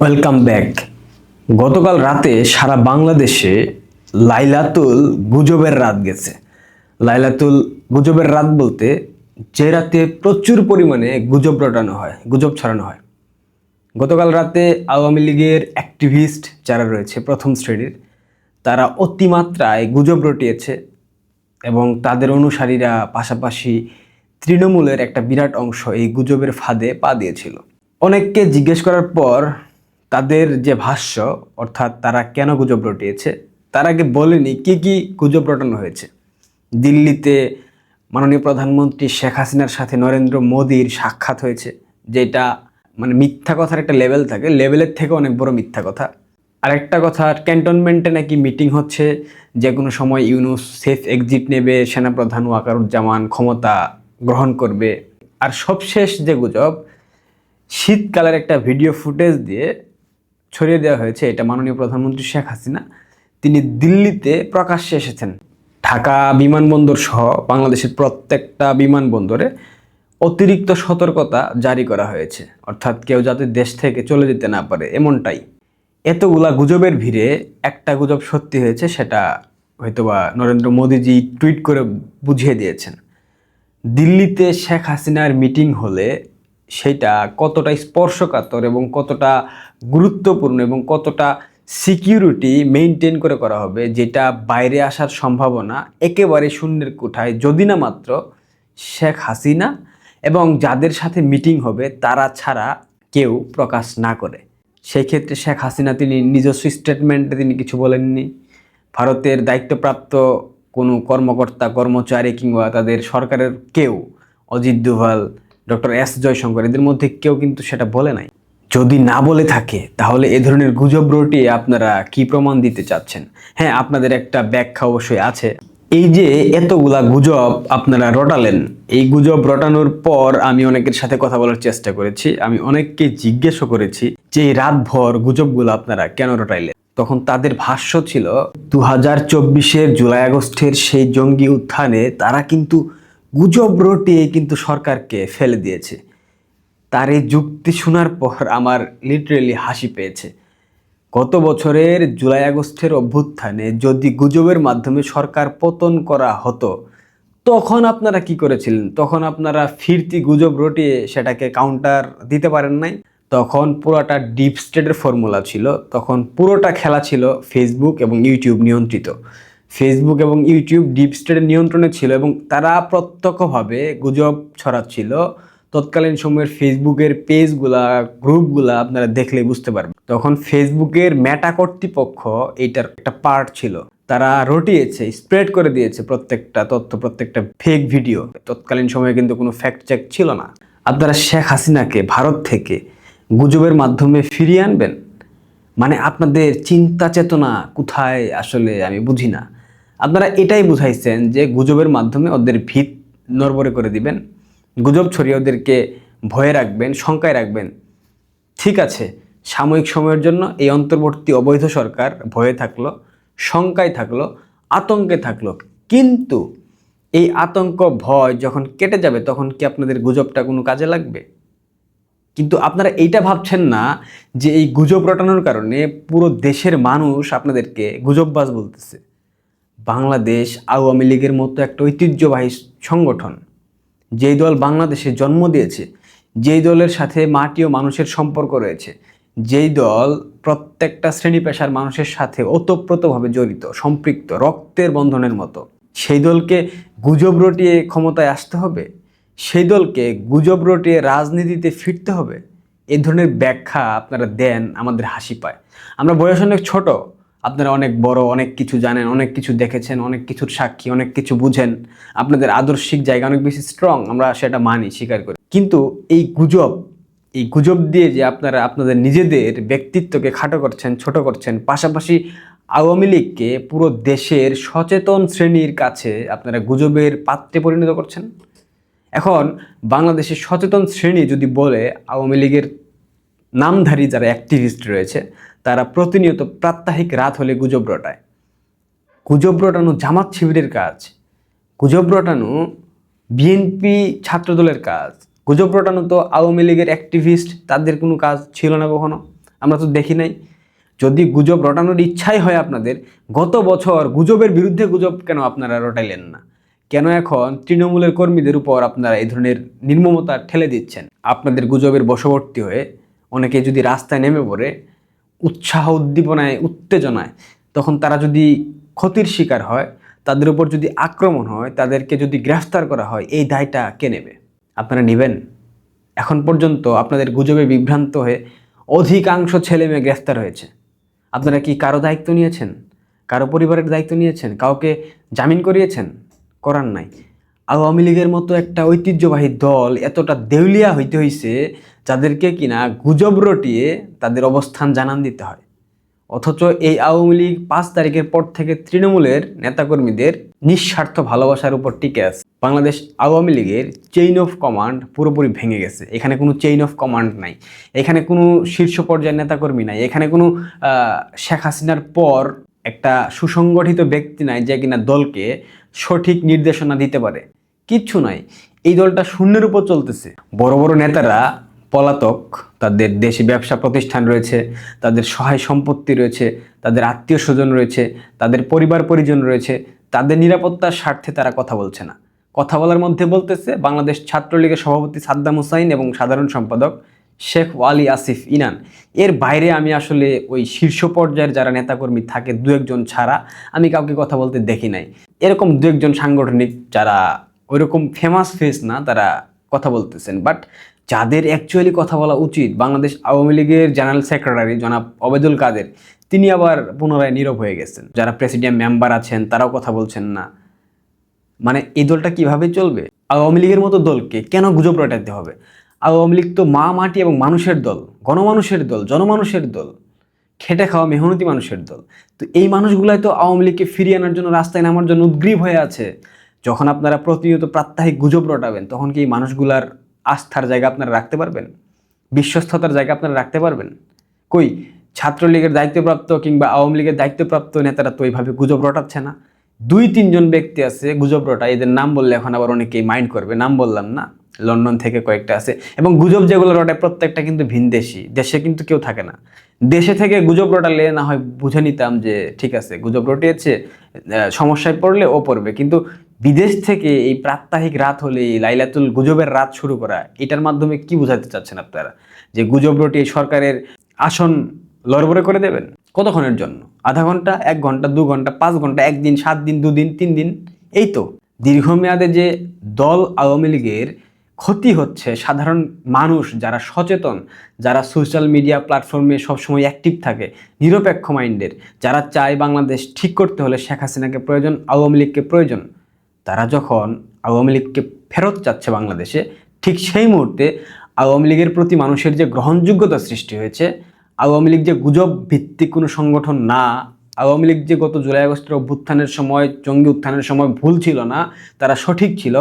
Welcome back গতকাল রাতে সারা বাংলাদেশে লাইলাতুল গুজবের রাত গেছে। লাইলাতুল গুজবের রাত বলতে যে রাতে প্রচুর পরিমাণে গুজব রটানো হয়, গুজব ছড়ানো হয়। গতকাল রাতে আওয়ামী লীগের অ্যাক্টিভিস্ট যারা রয়েছে, প্রথম শ্রেণির, তারা অতিমাত্রায় গুজব রটিয়েছে এবং তাদের অনুসারীরা পাশাপাশি তৃণমূলের একটা বিরাট অংশ এই গুজবের ফাঁদে পা দিয়েছিল। অনেককে জিজ্ঞেস করার পর তাদের যে ভাষ্য, অর্থাৎ তারা কেন গুজব রটিয়েছে, তার আগে বলেনি কি কি গুজব রটানো হয়েছে। দিল্লিতে মাননীয় প্রধানমন্ত্রী শেখ হাসিনার সাথে নরেন্দ্র মোদীর সাক্ষাৎ হয়েছে, যেটা মানে মিথ্যা কথার একটা লেভেল থাকে। লেভেলের থেকে অনেক বড় মিথ্যা কথা। আরেকটা কথা, ক্যান্টনমেন্টে নাকি মিটিং হচ্ছে যে কোনো সময় ইউনুস সেফ এক্সিট নেবে, সেনাপ্রধান ওয়াকারুজ্জামান ক্ষমতা গ্রহণ করবে। আর সবশেষ যে গুজব, শীতকালের একটা ভিডিও ফুটেজ দিয়ে ছড়িয়ে দেওয়া হয়েছে, এটা মাননীয় প্রধানমন্ত্রী শেখ হাসিনা। তিনি দিল্লিতে প্রকাশ্যে এসেছেন। ঢাকা বিমানবন্দর সহ বাংলাদেশের প্রত্যেকটা বিমানবন্দরে অতিরিক্ত সতর্কতা জারি করা হয়েছে। অর্থাৎ কেউ যাতে দেশ থেকে চলে যেতে না পারে, এমনটাই। এতগুলা গুজবের ভিড়ে একটা গুজব সত্যি হয়েছে, সেটা হয়তোবা নরেন্দ্র মোদীজি টুইট করে বুঝিয়ে দিয়েছেন। দিল্লিতে শেখ হাসিনার মিটিং হলে সেটা কতটা স্পর্শকাতর এবং কতটা গুরুত্বপূর্ণ এবং কতটা সিকিউরিটি মেনটেন করে করা হবে যেটা বাইরে আসার সম্ভাবনা একেবারে শূন্যের কোঠায়, যদি না মাত্র শেখ হাসিনা এবং যাদের সাথে মিটিং হবে তারা ছাড়া কেউ প্রকাশ না করে। সেই ক্ষেত্রে শেখ হাসিনা তিনি নিজস্ব স্টেটমেন্টে তিনি কিছু বলেননি। ভারতের দায়িত্বপ্রাপ্ত কোনো কর্মকর্তা, কর্মচারী কিংবা তাদের সরকারের কেউ অজিত দোভাল ডক্টর এস জয়শঙ্কর, এদের মধ্যে কেউ কিন্তু সেটা বলে নাই। যদি না বলে থাকে, তাহলে এ ধরনের গুজব রটিয়ে আপনারা কি প্রমাণ দিতে চাচ্ছেন? হ্যাঁ আপনাদের একটা ব্যাখ্যা অবশ্যই আছে। এই যে এতগুলা গুজব আপনারা রটালেন, এই গুজব রটানোর পর আমি অনেকের সাথে কথা বলার চেষ্টা করেছি। আমি অনেককে জিজ্ঞেসও করেছি যে রাতভর গুজবগুলো আপনারা কেন রটাইলেন? তখন তাদের ভাষ্য ছিল দু হাজার জুলাই আগস্টের সেই জঙ্গি উত্থানে তারা কিন্তু গুজব রটিয়ে কিন্তু সরকারকে ফেলে দিয়েছে। তার এই যুক্তি শোনার পর আমার লিটারেলি হাসি পেয়েছে। গত বছরের জুলাই আগস্টের অভ্যুত্থানে যদি গুজবের মাধ্যমে সরকার পতন করা হতো, তখন আপনারা কি করেছিলেন? তখন আপনারা ফিরতি গুজব রটিয়ে সেটাকে কাউন্টার দিতে পারেন নাই? তখন পুরোটা ডিপ স্টেটের ফর্মুলা ছিল, তখন পুরোটা খেলা ছিল ফেসবুক এবং ইউটিউব নিয়ন্ত্রিত। ফেসবুক এবং ইউটিউব ডিপ স্টেটের নিয়ন্ত্রণে ছিল এবং তারা প্রত্যক্ষভাবে গুজব ছড়াচ্ছিল। তৎকালীন সময়ের ফেসবুকের পেজগুলা গ্রুপগুলা আপনারা দেখলে বুঝতে পারবেন। তখন ফেসবুকের মেটা কর্তৃপক্ষ এইটার একটা পার্ট ছিল। তারা রটিয়েছে স্প্রেড করে দিয়েছে প্রত্যেকটা তথ্য, প্রত্যেকটা ফেক ভিডিও তৎকালীন সময়ে কিন্তু কোনো ফ্যাক্ট চেক ছিল না। আপনারা শেখ হাসিনাকে ভারত থেকে গুজবের মাধ্যমে ফিরিয়ে আনবেন? মানে আপনাদের চিন্তা চেতনা কোথায়? আসলে আমি বুঝি না। আপনারা এটাই বুঝাইছেন যে গুজবের মাধ্যমে ওদের ভিত নড়বড়ে করে দিবেন, গুজব ছড়িয়ে ওদেরকে ভয়ে রাখবেন, শঙ্কায় রাখবেন। ঠিক আছে, সাময়িক সময়ের জন্য এই অন্তর্বর্তী অবৈধ সরকার ভয়ে থাকল, শঙ্কায় থাকল, আতঙ্কে থাকল। কিন্তু এই আতঙ্ক, ভয় যখন কেটে যাবে, তখন কি আপনাদের গুজবটা কোনো কাজে লাগবে? কিন্তু আপনারা এইটা ভাবছেন না যে এই গুজব রটানোর কারণে পুরো দেশের মানুষ আপনাদেরকে গুজববাজ বলতেছে। বাংলাদেশ আওয়ামী লীগের মতো একটা ঐতিহ্যবাহী সংগঠন। যেই দল বাংলাদেশে জন্ম দিয়েছে, যেই দলের সাথে মাটি ও মানুষের সম্পর্ক রয়েছে, যেই দল প্রত্যেকটা শ্রেণি পেশার মানুষের সাথে ওতপ্রোতভাবে জড়িত, সম্পৃক্ত, রক্তের বন্ধনের মতো। সেই দলকে গুজব রটিয়ে ক্ষমতায় আসতে হবে? সেই দলকে গুজব রটিয়ে রাজনীতিতে ফিরতে হবে? এ ধরনের ব্যাখ্যা আপনারা দেন আমাদের হাসি পায় আমরা বয়স অনেক ছোট আপনারা অনেক বড়, অনেক কিছু জানেন, অনেক কিছু দেখেছেন, অনেক কিছুর সাক্ষী, অনেক কিছু বুঝেন। আপনাদের আদর্শিক জায়গা অনেক বেশি স্ট্রং আমরা সেটা মানি, স্বীকার করি। কিন্তু এই গুজব এই গুজব দিয়ে যে আপনারা আপনাদের নিজেদের ব্যক্তিত্বকে খাটো করছেন, ছোট করছেন, পাশাপাশি আওয়ামী লীগকে পুরো দেশের সচেতন শ্রেণির কাছে আপনারা গুজবের পাত্রে পরিণত করছেন? এখন বাংলাদেশের সচেতন শ্রেণি যদি বলে আওয়ামী লীগের নামধারী যারা অ্যাক্টিভিস্ট রয়েছে তারা প্রতিনিয়ত প্রাত্যহিক রাত হলে গুজব রটায়। গুজব রটানো জামাত শিবিরের কাজ। গুজব রটানো বিএনপি ছাত্রদলের কাজ। গুজব রটানো তো আওয়ামী লীগের অ্যাক্টিভিস্ট তাদের কোনো কাজ ছিল না কখনো? আমরা তো দেখি নাই। যদি গুজব রটানোর ইচ্ছাই হয় আপনাদের, গত বছর গুজবের বিরুদ্ধে গুজব কেন আপনারা রটাইলেন না? কেন এখন তৃণমূলের কর্মীদের উপর আপনারা এই ধরনের নির্মমতা ঠেলে দিচ্ছেন? আপনাদের গুজবের বশবর্তী হয়ে অনেকে যদি রাস্তায় নেমে পড়ে উৎসাহ উদ্দীপনায়, উত্তেজনায়, তখন তারা যদি ক্ষতির শিকার হয়, তাদের উপর যদি আক্রমণ হয়, তাদেরকে যদি গ্রেফতার করা হয়, এই দায়টা কে নেবে? আপনারা নেবেন। এখন পর্যন্ত আপনাদের গুজবে বিভ্রান্ত হয়ে অধিকাংশ ছেলে মেয়ে গ্রেফতার হয়েছে। আপনারা কি কারও দায়িত্ব নিয়েছেন? কারও পরিবারের দায়িত্ব নিয়েছেন? কাউকে জামিন করিয়েছেন? করার নাই। আওয়ামী লীগের মতো একটা ঐতিহ্যবাহী দল এতটা দেউলিয়া হইতে হইছে, যাদেরকে কিনা গুজব রটিয়ে তাদের অবস্থান জানান দিতে হয়। অথচ এই আওয়ামী লীগ পাঁচ তারিখের পর থেকে তৃণমূলের নেতাকর্মীদের নিঃস্বার্থ ভালোবাসার উপর টিকে আছে। বাংলাদেশ আওয়ামী লীগের চেইন অফ কমান্ড পুরোপুরি ভেঙে গেছে। এখানে কোনো চেইন অফ কমান্ড নাই। এখানে কোনো শীর্ষ পর্যায়ের নেতাকর্মী নাই। এখানে কোনো শেখ হাসিনার পর একটা সুসংগঠিত ব্যক্তি নাই যে কিনা দলকে সঠিক নির্দেশনা দিতে পারে। কিচ্ছু নাই। এই দলটা শূন্যের উপর চলতেছে। বড় বড় নেতারা, পলাতক, তাদের দেশে ব্যবসা প্রতিষ্ঠান রয়েছে, তাদের সহায় সম্পত্তি রয়েছে, তাদের আত্মীয় স্বজন রয়েছে, তাদের পরিবার পরিজন রয়েছে, তাদের নিরাপত্তার স্বার্থে তারা কথা বলছে না। কথা বলার মধ্যে বলতেছে, বাংলাদেশ ছাত্রলীগের সভাপতি সাদ্দাম হুসাইন এবং সাধারণ সম্পাদক শেখ ওয়ালি আসিফ ইনান। এর বাইরে আমি আসলে ওই শীর্ষ পর্যায়ের যারা নেতাকর্মী থাকে দু একজন ছাড়া আমি কাউকে কথা বলতে দেখি নাই। এরকম দু একজন সাংগঠনিক যারা ওইরকম ফেমাস ফেস না তারা কথা বলতেছেন। বাট যাদের অ্যাকচুয়ালি কথা বলা উচিত, বাংলাদেশ আওয়ামী লীগের জেনারেল সেক্রেটারি জনাব অবেদুল কাদের, তিনি আবার পুনরায় নীরব হয়ে গেছেন। যারা প্রেসিডেন্ট মেম্বার আছেন, তারাও কথা বলছেন না। মানে এই দলটা কীভাবে চলবে? আওয়ামী লীগের মতো দলকে কেন গুজব রটাতে হবে? আওয়ামী লীগ তো মা, মাটি এবং মানুষের দল, গণমানুষের দল, জনমানুষের দল, খেটে খাওয়া মেহনতি মানুষের দল। তো এই মানুষগুলাই তো আওয়ামী লীগকে ফিরিয়ে আনার জন্য রাস্তায় নামার জন্য উদ্গ্রীব হয়ে আছে। যখন আপনারা প্রতিনিয়ত প্রাত্যহিক গুজব রটাবেন, তখন কি মানুষগুলার আস্থার জায়গা আপনারা রাখতে পারবেন? বিশ্বস্ততার জায়গা আপনারা রাখতে পারবেন? কই, ছাত্রলীগের দায়িত্বপ্রাপ্ত কিংবা আওয়ামী লীগের দায়িত্বপ্রাপ্ত নেতারা তো এইভাবে গুজব রটাচ্ছে না। দুই, তিনজন ব্যক্তি আছে গুজব রটা, এদের নাম বললে এখন আবার অনেকেই মাইন্ড করবে, নাম বললাম না। লন্ডন থেকে কয়েকটা আছে। এবং গুজব যেগুলো রটায়, প্রত্যেকটা কিন্তু ভিনদেশি দেশে কিন্তু কেউ থাকে না। দেশে থেকে গুজব রটালে না হয় বুঝে নিতাম যে ঠিক আছে, গুজব রটিয়েছে সমস্যায় পড়লে ও পড়বে। কিন্তু বিদেশ থেকে এই প্রাত্যহিক রাত হলে লাইলাতুল গুজবের রাত শুরু করা, এটার মাধ্যমে কি বোঝাতে চাচ্ছেন আপনারা? যে গুজব রটিয়ে সরকারের আসন লড়বড়ে করে দেবেন? কতক্ষণের জন্য? আধা ঘণ্টা, এক ঘণ্টা, দু ঘণ্টা, পাঁচ ঘণ্টা, একদিন, সাত দিন দুদিন তিন দিন? এই তো। দীর্ঘমেয়াদে যে দল আওয়ামী লীগের ক্ষতি হচ্ছে, সাধারণ মানুষ যারা সচেতন, যারা সোশ্যাল মিডিয়া প্ল্যাটফর্মে সবসময় অ্যাক্টিভ থাকে, নিরপেক্ষ মাইন্ডের, যারা চায় বাংলাদেশ ঠিক করতে হলে শেখ হাসিনাকে প্রয়োজন, আওয়ামী লীগকে প্রয়োজন তারা যখন আওয়ামী লীগকে ফেরত যাচ্ছে বাংলাদেশে, ঠিক সেই মুহূর্তে আওয়ামী লীগের প্রতি মানুষের যে গ্রহণযোগ্যতা সৃষ্টি হয়েছে, আওয়ামী লীগ যে গুজব ভিত্তিক কোনো সংগঠন না, আওয়ামী লীগ যে গত জুলাই আগস্টের অভ্যুত্থানের সময়, জঙ্গি উত্থানের সময় ভুল ছিল না, তারা সঠিক ছিল,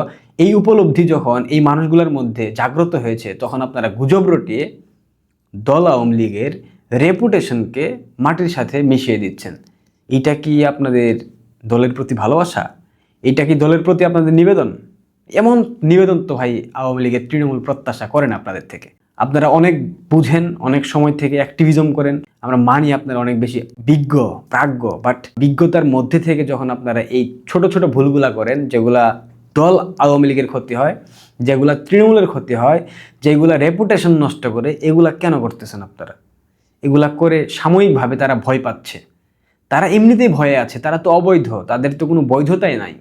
এই উপলব্ধি যখন এই মানুষগুলোর মধ্যে জাগ্রত হয়েছে, তখন আপনারা গুজব রটিয়ে দল আওয়ামী লীগের রেপুটেশনকে মাটির সাথে মিশিয়ে দিচ্ছেন। এটা কি আপনাদের দলের প্রতি ভালোবাসা? এইটা কি দলের প্রতি আপনাদের নিবেদন? এমন নিবেদন তো ভাই আওয়ামী লীগের তৃণমূল প্রত্যাশা করেন আপনাদের থেকে। আপনারা অনেক বুঝেন, অনেক সময় থেকে অ্যাক্টিভিজম করেন। আমরা মানি আপনারা অনেক বেশি বিজ্ঞ, প্রাজ্ঞ বাট বিজ্ঞতার মধ্যে থেকে যখন আপনারা এই ছোট ছোট ভুলগুলা করেন, যেগুলা দল আওয়ামী লীগের ক্ষতি হয়, যেগুলা তৃণমূলের ক্ষতি হয়, যেগুলা রেপুটেশন নষ্ট করে, এগুলা কেন করতেছেন আপনারা? এগুলা করে সাময়িকভাবে তারা ভয় পাচ্ছে। তারা এমনিতেই ভয়ে আছে, তারা তো অবৈধ, তাদের তো কোনো বৈধতাই নাই।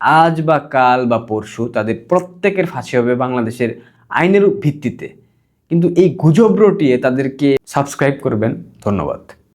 আজ বা কাল বা পরশু তাদের প্রত্যেকের ফাঁসি হবে বাংলাদেশের আইনের ভিত্তিতে। কিন্তু এই গুজব রটিয়ে তাদেরকে সাবস্ক্রাইব করবেন। ধন্যবাদ।